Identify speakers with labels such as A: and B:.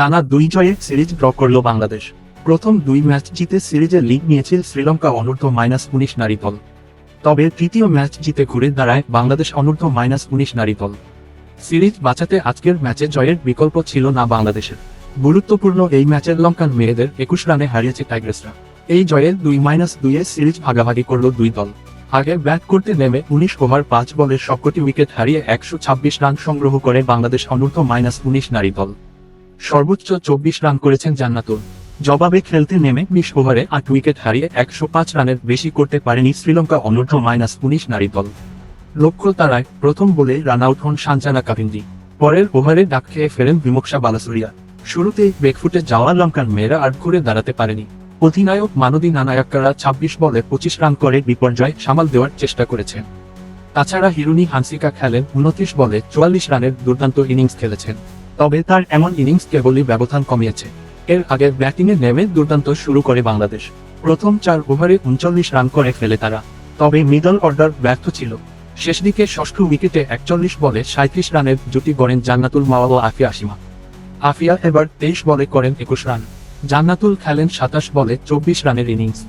A: টানা দুই জয়ে সিরিজ ড্র করল বাংলাদেশ। প্রথম দুই ম্যাচ জিতে সিরিজে লিগ নিয়েছিল শ্রীলঙ্কা অনূর্ধ্ব মাইনাস উনিশ নারী দল। তবে তৃতীয় ম্যাচ জিতে ঘুরে দাঁড়ায় বাংলাদেশ অনূর্ধ্ব মাইনাস উনিশ নারী দল। সিরিজ বাঁচাতে আজকের ম্যাচে জয়ের বিকল্প ছিল না বাংলাদেশের। গুরুত্বপূর্ণ এই ম্যাচের লঙ্কান মেয়েদের একুশ রানে হারিয়েছে টাইগ্রেসরা। এই জয়ে দুই মাইনাস দুইয়ে সিরিজ ভাগাভাগি করল দুই দল। আগে ব্যাট করতে নেমে উনিশ ওভার পাঁচ বলের সবকটি উইকেট হারিয়ে একশো ছাব্বিশ রান সংগ্রহ করে বাংলাদেশ অনূর্ধ্ব মাইনাস উনিশ নারী দল। সর্বোচ্চ চব্বিশ রান করেছেন জান্নাতুল। জবাবে খেলতে নেমে বিশ ওভারে আট উইকেট হারিয়ে একশো পাঁচ রানের বেশি করতে পারেনি শ্রীলঙ্কা অনূর্ধ্ব মাইনাস উনিশ নারী দল। লক্ষ্য তারায় প্রথম বলে রান আউট হন সাঞ্জানা কাভিন্দি পরের ওভারে ডাক খেয়ে ফেরেন বিমুক্ষা বালাসুরিয়া। শুরুতেই বেকফুটে যাওয়া লঙ্কার মেয়েরা আর ঘুরে দাঁড়াতে পারেনি। অধিনায়ক মানদী নানায়াক্কারা ছাব্বিশ বলে পঁচিশ রান করে বিপর্যয় সামাল দেওয়ার চেষ্টা করেছেন। তাছাড়া হিরুনি হানসিকা খেলেন উনত্রিশ বলে চুয়াল্লিশ রানের দুর্দান্ত ইনিংস খেলেছেন। তবে তার এমন ইনিংস কেবলই ব্যবধান কমিয়েছে। এর আগে ব্যাটিংয়ে নেমে দুর্দান্ত শুরু করে বাংলাদেশ। প্রথম চার ওভারে উনচল্লিশ রান করে ফেলে তারা। তবে মিডল অর্ডার ব্যর্থ ছিল। শেষ দিকে ষষ্ঠ উইকেটে একচল্লিশ বলে সাঁত্রিশ রানের জুটি গড়েন জান্নাতুল মাওয়া ও আফিয়া আসিমা আফিয়া এবার তেইশ বলে করেন একুশ রান। জান্নাতুল খেলেন সাতাশ বলে চব্বিশ রানের ইনিংস।